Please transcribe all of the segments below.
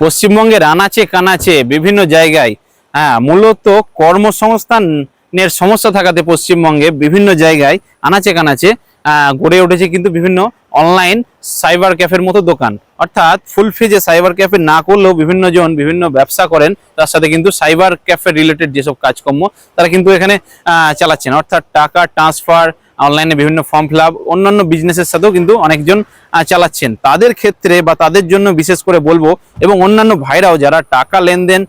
পশ্চিমবঙ্গের আনাচে কানাচে বিভিন্ন জায়গায় হ্যাঁ মূলত কর্মসংস্থানের সমস্যা থাকাতে পশ্চিমবঙ্গে বিভিন্ন জায়গায় আনাচে কানাচে গড়ে উঠেছে কিন্তু বিভিন্ন অনলাইন সাইবার ক্যাফের মতো দোকান। অর্থাৎ ফুল ফ্রিজে সাইবার ক্যাফে না করলেও বিভিন্ন জন বিভিন্ন ব্যবসা করেন, তার সাথে কিন্তু সাইবার ক্যাফে রিলেটেড যেসব কাজকর্ম, তারা কিন্তু এখানে চালাচ্ছেন। অর্থাৎ টাকা ট্রান্সফার অনলাইনে বিভিন্ন ফর্ম ফিল আপ অন্যান্য বিজনেসের সাথেও কিন্তু অনেকজন চালাচ্ছেন। তাদের ক্ষেত্রে বা তাদের জন্য বিশেষ করে বলব, এবং অন্যান্য ভাইরাও যারা টাকা লেনদেন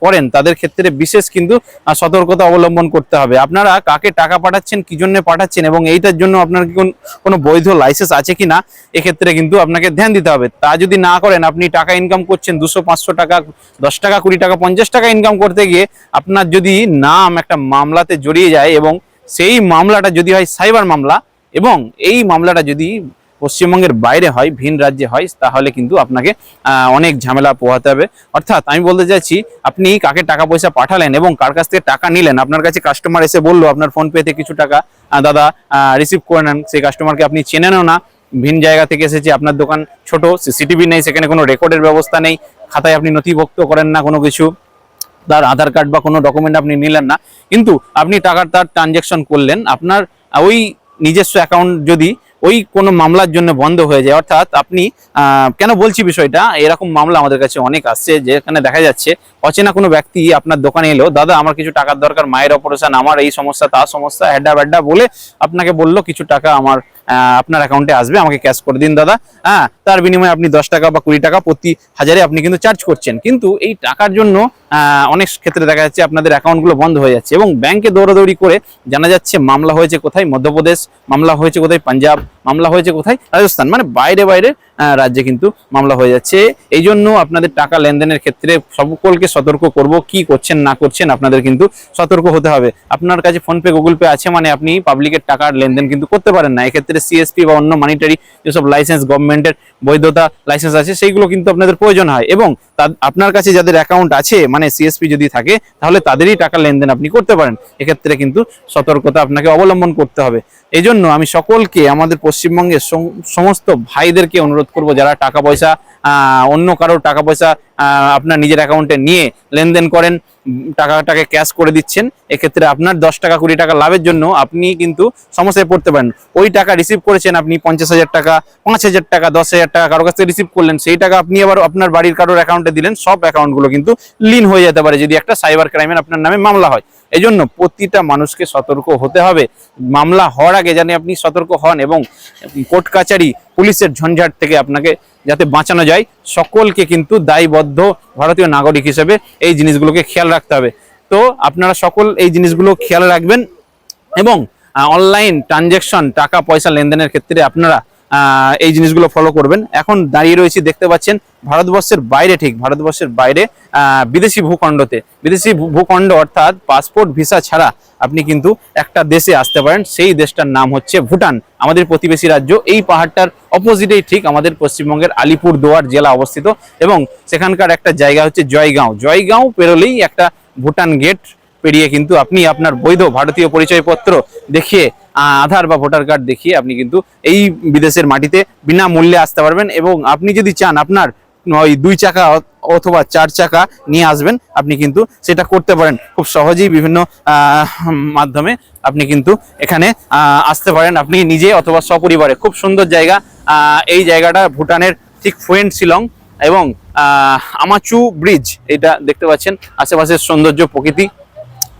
করেন, তাদের ক্ষেত্রে বিশেষ কিন্তু সতর্কতা অবলম্বন করতে হবে। আপনারা কাকে টাকা পাঠাচ্ছেন, কি জন্য পাঠাচ্ছেন, এবং এইটার জন্য আপনার কি কোন- বৈধ লাইসেন্স আছে কিনা, এক্ষেত্রে কিন্তু আপনাকে ধ্যান দিতে হবে। তা যদি না করেন, আপনি টাকা ইনকাম করছেন দুশো, পাঁচশো টাকা, দশ টাকা, কুড়ি টাকা, পঞ্চাশ টাকা ইনকাম করতে গিয়ে আপনার যদি নাম একটা মামলাতে জড়িয়ে যায় এবং সেই মামলাটা যদি হয় সাইবার মামলা এবং এই মামলাটা যদি পশ্চিমবঙ্গের বাইরে হয়, ভিন রাজ্যে হয়, তাহলে কিন্তু আপনাকে অনেক ঝামেলা পোহাতে হবে। অর্থাৎ আমি বলতে চাইছি, আপনি কাকে টাকা পয়সা পাঠালেন এবং কার কাছ থেকে টাকা নিলেন? আপনার কাছে কাস্টমার এসে বলল, আপনার ফোন পেতে কিছু টাকা দাদা রিসিভ করে নেন। সেই কাস্টমারকে আপনি চেনেনও না। ভিন জায়গা থেকে এসেছে, আপনার দোকান ছোট সিসিটিভি নেই, সেখানে কোনো রেকর্ডের ব্যবস্থা নেই, খাতায় আপনি নথিভুক্ত করেন না কোনো কিছু। তার আধার কার্ড বা কোনো ডকুমেন্ট আপনি নিলেন না, কিন্তু আপনি টাকার তার ট্রানজ্যাকশন করলেন, আপনার ওই নিজস্ব অ্যাকাউন্ট যদি ওই কোনো মামলার জন্য বন্ধ হয়ে যায়, অর্থাৎ আপনি কেন বলছি বিষয়টা, এরকম মামলা আমাদের কাছে অনেক আসছে, যেখানে দেখা যাচ্ছে অচেনা কোনো ব্যক্তি আপনার দোকানে এলো, দাদা, আমার কিছু টাকার দরকার, মায়ের অপারেশন আমার এই সমস্যা, তার সমস্যা হ্যাডা ব্যাডা বলে আপনাকে বলল, কিছু টাকা আমার আপনার অ্যাকাউন্টে আসবে, আমাকে ক্যাশ করে দিন দাদা। হ্যাঁ তার বিনিময়ে আপনি দশ টাকা বা কুড়ি টাকা প্রতি হাজারে আপনি কিন্তু চার্জ করছেন। কিন্তু এই টাকার জন্য অনেক ক্ষেত্রে দেখা যাচ্ছে আপনাদের অ্যাকাউন্টগুলো বন্ধ হয়ে যাচ্ছে এবং ব্যাংকে দৌড়াদৌড়ি করে জানা যাচ্ছে মামলা হয়েছে কোথায়? মধ্যপ্রদেশ, মামলা হয়েছে কোথায়? পাঞ্জাব মামলা হয়েছে কোথায়? রাজস্থান। মানে বাইরে বাইরে রাজ্যে কিন্তু মামলা হয়ে যাচ্ছে। এই জন্য আপনাদের টাকা লেনদেনের ক্ষেত্রে সকলকে সতর্ক করব, কি করছেন, না করছেন, আপনাদের কিন্তু সতর্ক হতে হবে। আপনার কাছে ফোনপে, গুগল পে আছে মানে আপনি পাবলিকের টাকার লেনদেন কিন্তু করতে পারেন না। এক্ষেত্রে সিএসপি বা অন্য মানিটারি যেসব লাইসেন্স গভর্নমেন্টের বৈধতা লাইসেন্স আছে, সেইগুলো কিন্তু আপনাদের প্রয়োজন হয়। এবং আপনার কাছে যাদের অ্যাকাউন্ট আছে মানে সিএসপি যদি থাকে, তাহলে তাদেরই টাকা লেনদেন আপনি করতে পারেন। এক্ষেত্রে কিন্তু সতর্কতা আপনাকে অবলম্বন করতে হবে। এই জন্য আমি সকলকে, আমাদের পশ্চিমবঙ্গের সমস্ত ভাইদেরকে অনুরোধ করব, যারা টাকা পয়সা অন্য কারোর টাকা পয়সা আপনার নিজের অ্যাকাউন্টে নিয়ে লেনদেন করেন, টাকাটাকে ক্যাশ করে দিচ্ছেন, এক্ষেত্রে আপনার দশ টাকা, কুড়ি টাকা লাভের জন্য আপনি কিন্তু সমস্যায় পড়তে পারেন। ওই টাকা রিসিভ করেছেন আপনি পঞ্চাশ হাজার টাকা, পাঁচ হাজার টাকা, দশ হাজার টাকা কারও কাছ থেকে রিসিভ করলেন, সেই টাকা আপনি আবার আপনার বাড়ির কারোর অ্যাকাউন্টে দিলেন, সব অ্যাকাউন্টগুলো কিন্তু লিন হয়ে যেতে পারে, যদি একটা সাইবার ক্রাইমের আপনার নামে মামলা হয়। এই জন্য প্রতিটা মানুষকে সতর্ক হতে হবে। মামলা হওয়ার আগে জানি আপনি সতর্ক হন এবং কোর্ট কাচারি পুলিশের ঝঞ্ঝাট থেকে আপনাকে যাতে বাঁচানো যায়। সকলকে কিন্তু দায়বদ্ধ ভারতীয় নাগরিক হিসেবে এই জিনিসগুলোকে খেয়াল রাখতে হবে। তো আপনারা সকল এই জিনিসগুলো খেয়াল রাখবেন এবং অনলাইন ট্রানজ্যাকশন টাকা, পয়সা লেনদেনের ক্ষেত্রে আপনারা এই জিনিসগুলো ফলো করবেন। এখন দাঁড়িয়ে রয়েছি, দেখতে পাচ্ছেন ভারতবর্ষের বাইরে ঠিক, ভারতবর্ষের বাইরে বিদেশি ভূখণ্ডতে। বিদেশি ভূখণ্ড অর্থাৎ পাসপোর্ট ভিসা ছাড়া আপনি কিন্তু একটা দেশে আসতে পারেন। সেই দেশটার নাম হচ্ছে ভুটান, আমাদের প্রতিবেশী রাজ্য। এই পাহাড়টার অপোজিটেই ঠিক আমাদের পশ্চিমবঙ্গের আলিপুর দুয়ার জেলা অবস্থিত এবং সেখানকার একটা জায়গা হচ্ছে জয়গাঁও। জয়গাঁও পেরোলেই একটা ভুটান গেট পেরিয়ে কিন্তু আপনি আপনার বৈধ ভারতীয় পরিচয়পত্র দেখিয়ে আধার বা ভোটার কার্ড দেখিয়ে আপনি কিন্তু এই বিদেশের মাটিতে বিনামূল্যে আসতে পারবেন এবং আপনি যদি চান আপনার ওই দুই চাকা অথবা চার চাকা নিয়ে আসবেন, আপনি কিন্তু সেটা করতে পারেন। খুব সহজেই বিভিন্ন মাধ্যমে আপনি কিন্তু এখানে আসতে পারেন। আপনি নিজে অথবা সপরিবারে, খুব সুন্দর জায়গা এই জায়গাটা ভুটানের ঠিক ফুয়েন্ট শিলং এবং আমাচু ব্রিজ, এটা দেখতে পাচ্ছেন। আশেপাশের সৌন্দর্য, প্রকৃতি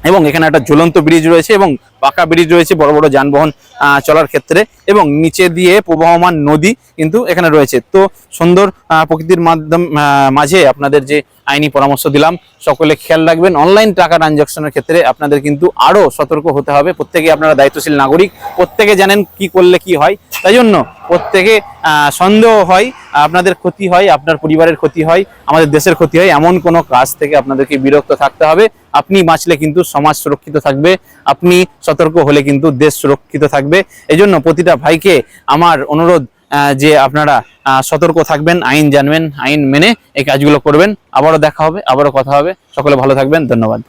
এবং এখানে একটা ঝুলন্ত ব্রিজ রয়েছে এবং পাকা ব্রিজ রয়েছে, বড় বড় যানবাহন চলার ক্ষেত্রে এবং নিচে দিয়ে প্রবাহমান নদী কিন্তু এখানে রয়েছে। তো সুন্দর প্রকৃতির মাধ্যম মাঝে আপনাদের যে আইনি পরামর্শ দিলাম, সকলে খেয়াল রাখবেন। অনলাইন টাকা ট্রানজাকশনের ক্ষেত্রে আপনাদের কিন্তু আরও সতর্ক হতে হবে। প্রত্যেকে আপনারা দায়িত্বশীল নাগরিক, প্রত্যেকে জানেন কি করলে কি হয়। তাই জন্য প্রত্যেকে সন্দেহ হয়, আপনাদের ক্ষতি হয়, আপনার পরিবারের ক্ষতি হয়, আমাদের দেশের ক্ষতি হয়, এমন কোনো কাজ থেকে আপনাদেরকে বিরক্ত থাকতে হবে। আপনি বাঁচলে কিন্তু সমাজ সুরক্ষিত থাকবে, আপনি সতর্ক হলে কিন্তু দেশ সুরক্ষিত থাকবে। এই জন্য প্রতিটা ভাইকে আমার অনুরোধ যে আপনারা সতর্ক থাকবেন, আইন জানবেন, আইন মেনে এই কাজগুলো করবেন। আবারও দেখা হবে, আবারও কথা হবে। সকলে ভালো থাকবেন, ধন্যবাদ।